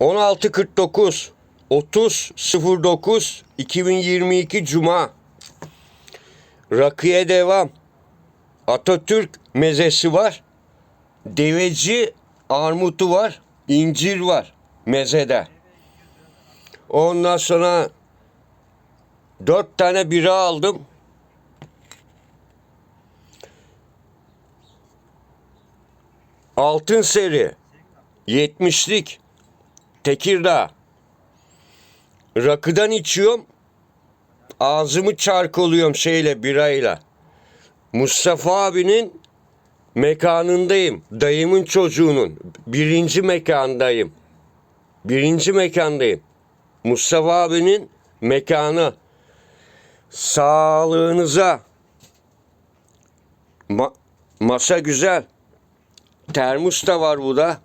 16.49 30.09 2022 Cuma Rakıya devam. Atatürk mezesi var. Deveci armutu var. incir var mezede. Ondan sonra dört tane bira aldım. Altın seri. 70'lik. Tekirdağ. Rakıdan içiyorum. Ağzımı çarkoluyorum şeyle birayla. Mustafa abinin mekanındayım. Dayımın çocuğunun. Birinci mekandayım. Birinci mekandayım. Mustafa abinin mekanı. Sağlığınıza. Ma- masa güzel. Termos da var bu da.